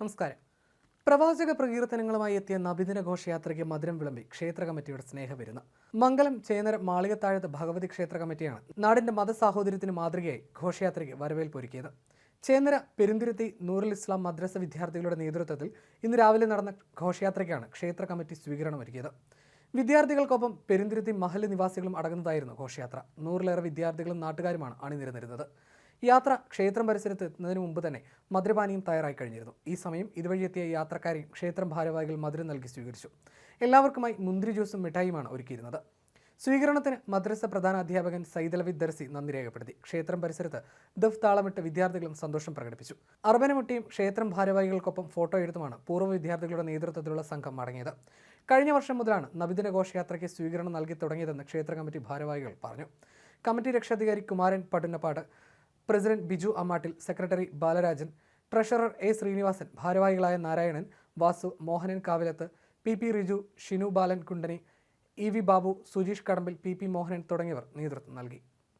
നമസ്കാരം. പ്രവാചക പ്രകീർത്തനങ്ങളുമായി എത്തിയ നബിദിന ഘോഷയാത്രയ്ക്ക് മധുരം വിളമ്പി ക്ഷേത്ര കമ്മിറ്റിയുടെ സ്നേഹവിരുന്ന് മംഗലം ചേനര മാളികത്താഴത്ത് ഭഗവതി ക്ഷേത്ര കമ്മിറ്റിയാണ് നാടിന്റെ മതസാഹോദര്യത്തിന് മാതൃകയായി ഘോഷയാത്രയ്ക്ക് വരവേൽപ്പൊരുക്കിയത് ചേന്നര പെരുന്തുരുത്തി നൂറുൽ ഇസ്ലാം മദ്രസ വിദ്യാർത്ഥികളുടെ നേതൃത്വത്തിൽ ഇന്ന് രാവിലെ നടന്ന ഘോഷയാത്രയ്ക്കാണ് ക്ഷേത്ര കമ്മിറ്റി സ്വീകരണം ഒരുക്കിയത്. വിദ്യാർത്ഥികൾക്കൊപ്പം പെരുന്തുരുത്തി മഹൽ നിവാസികളും അടങ്ങുന്നതായിരുന്നു ഘോഷയാത്ര. നൂറിലേറെ വിദ്യാർത്ഥികളും നാട്ടുകാരുമാണ് അണിനിരന്നിരുന്നത്. യാത്ര ക്ഷേത്രം പരിസരത്ത് എത്തുന്നതിന് മുമ്പ് തന്നെ മധുരപാനീയം തയ്യാറായി കഴിഞ്ഞിരുന്നു. ഈ സമയം ഇതുവഴി എത്തിയ യാത്രക്കാരെയും ക്ഷേത്രം ഭാരവാഹികൾ മധുരം നൽകി സ്വീകരിച്ചു. എല്ലാവർക്കുമായി മുന്തിരി ജ്യൂസും മിഠായിയുമാണ് ഒരുക്കിയിരുന്നത്. സ്വീകരണത്തിന് മദ്രസ പ്രധാന അധ്യാപകൻ സൈദലവി ദർസി നന്ദി രേഖപ്പെടുത്തി. ക്ഷേത്രം പരിസരത്ത് ദഫ് താളമിട്ട് വിദ്യാർത്ഥികളും സന്തോഷം പ്രകടിപ്പിച്ചു. അർബനമുട്ടിയും ക്ഷേത്രം ഭാരവാഹികൾക്കൊപ്പം ഫോട്ടോ എടുത്തുമാണ് പൂർവ വിദ്യാർത്ഥികളുടെ നേതൃത്വത്തിലുള്ള സംഘം മടങ്ങിയത്. കഴിഞ്ഞ വർഷം മുതലാണ് നബിദിന ഘോഷയാത്രയ്ക്ക് സ്വീകരണം നൽകി തുടങ്ങിയതെന്ന് ക്ഷേത്ര കമ്മിറ്റി ഭാരവാഹികൾ പറഞ്ഞു. കമ്മിറ്റി രക്ഷാധികാരി Kumaran Padunnappad president Biju Ammattil secretary Balarajan treasurer A Srinivasan ഭാരവാഹികളായ Narayanan Vasu Mohanan Kavilath P P Riju Shinu Balan Kundani E V Babu Sujeesh Kadambil P P Mohanan തുടങ്ങിയവർ നേതൃത്വം നൽകി.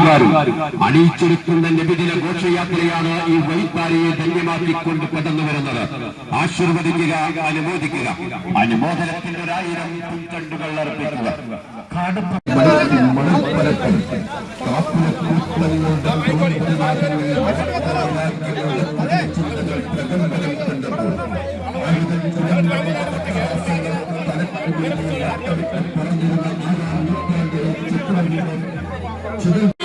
നാട്ടുകാരും അണിയിച്ചൊരുക്കുന്ന നബിദിന ഘോഷയാത്രയാണ് ഈ വൈത്താരിയെ ധന്യമാക്കിക്കൊണ്ട് കടന്നു വരുന്നത് ആശീർവദിക്കുക അനുമോദിക്കുക അനുമോദനത്തിന്റെ ഒരായിരം പുൽത്തണ്ടുകൾ അർപ്പിക്കുക يا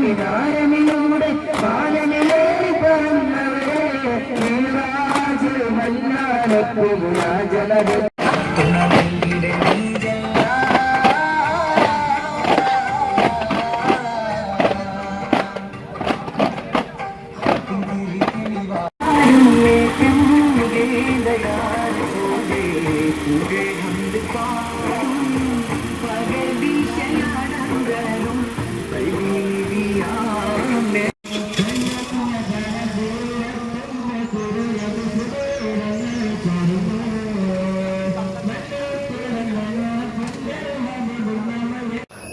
മിനാരമിലൂടെ പാലനിലേറി പറന്നവരെ നീരാജ് മല്ലാനത്തുമുരാജലരെ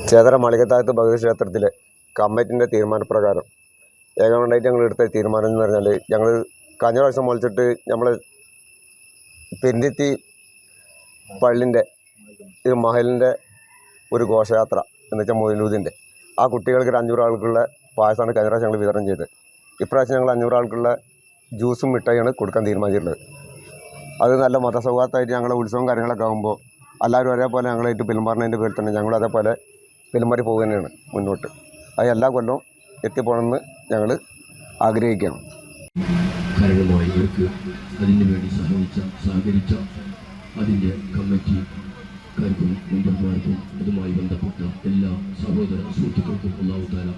ചേതര മളികത്താഴത്ത് ഭഗവതി കമ്മിറ്റിന്റെ തീരുമാനപ്രകാരം ഏകമണ്ടായിട്ട് ഞങ്ങൾ എടുത്ത തീരുമാനം എന്ന് പറഞ്ഞാൽ ഞങ്ങൾ കഴിഞ്ഞ പ്രാവശ്യം മുളിച്ചിട്ട് നമ്മൾ പെരിഞ്ഞിത്തി പള്ളിന്റെ ഈ മഹലിന്റെ ഒരു ഘോഷയാത്ര എന്ന് വെച്ചാൽ മൊയിലൂദിന്റെ ആ കുട്ടികൾക്ക് ഒരു അഞ്ഞൂറ് ആൾക്കുള്ള പായസമാണ് കഴിഞ്ഞ പ്രാവശ്യം ഞങ്ങൾ വിതരണം ചെയ്തത്. ഇപ്രാവശ്യം ഞങ്ങൾ അഞ്ഞൂറ് ആൾക്കുള്ള ജ്യൂസും മിഠായിയാണ് കൊടുക്കാൻ തീരുമാനിച്ചിട്ടുള്ളത്. അത് നല്ല മതസൗഹാർദ്ദമായിട്ട് ഞങ്ങളുടെ ഉത്സവം കാര്യങ്ങളൊക്കെ ആകുമ്പോൾ എല്ലാവരും ഒരേപോലെ ഞങ്ങളായിട്ട് പെരുമാറുന്നതിന്റെ പേരിൽ തന്നെ ഞങ്ങളും പെരുമാറി പോകുക തന്നെയാണ് മുന്നോട്ട്. അത് എല്ലാ കൊല്ലവും എത്തിപ്പോണമെന്ന് ഞങ്ങൾ ആഗ്രഹിക്കുകയാണ്. കാരണമായി ഇവർക്ക് അതിന് വേണ്ടി സഹായിച്ച സഹകരിച്ച അതിന്റെ കമ്മിറ്റിക്കാർക്കും മെമ്പർമാർക്കും അതുമായി ബന്ധപ്പെട്ട എല്ലാ സഹോദര സുഹൃത്തുക്കൾക്കും ഒന്നാമത്താല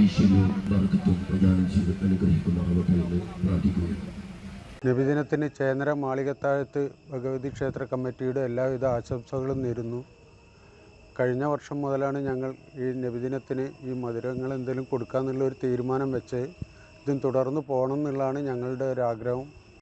ഐശ്വര്യവും വർക്കത്തും പ്രദാനം ചെയ്ത് അനുഗ്രഹിക്കുന്ന എന്ന് പ്രാർത്ഥിക്കുകയാണ് നബിദിനത്തിന് ചേന്നര മാളികത്താഴത്ത് ഭഗവതി ക്ഷേത്ര കമ്മിറ്റിയുടെ എല്ലാവിധ ആശംസകളും നേരുന്നു. കഴിഞ്ഞ വർഷം മുതലാണ് ഞങ്ങൾ ഈ നബിദിനത്തിന് ഈ മധുരങ്ങൾ എന്തെങ്കിലും കൊടുക്കാമെന്നുള്ളൊരു തീരുമാനം വെച്ച് ഇതും തുടർന്ന് പോകണം എന്നുള്ളതാണ് ഞങ്ങളുടെ ഒരു ആഗ്രഹം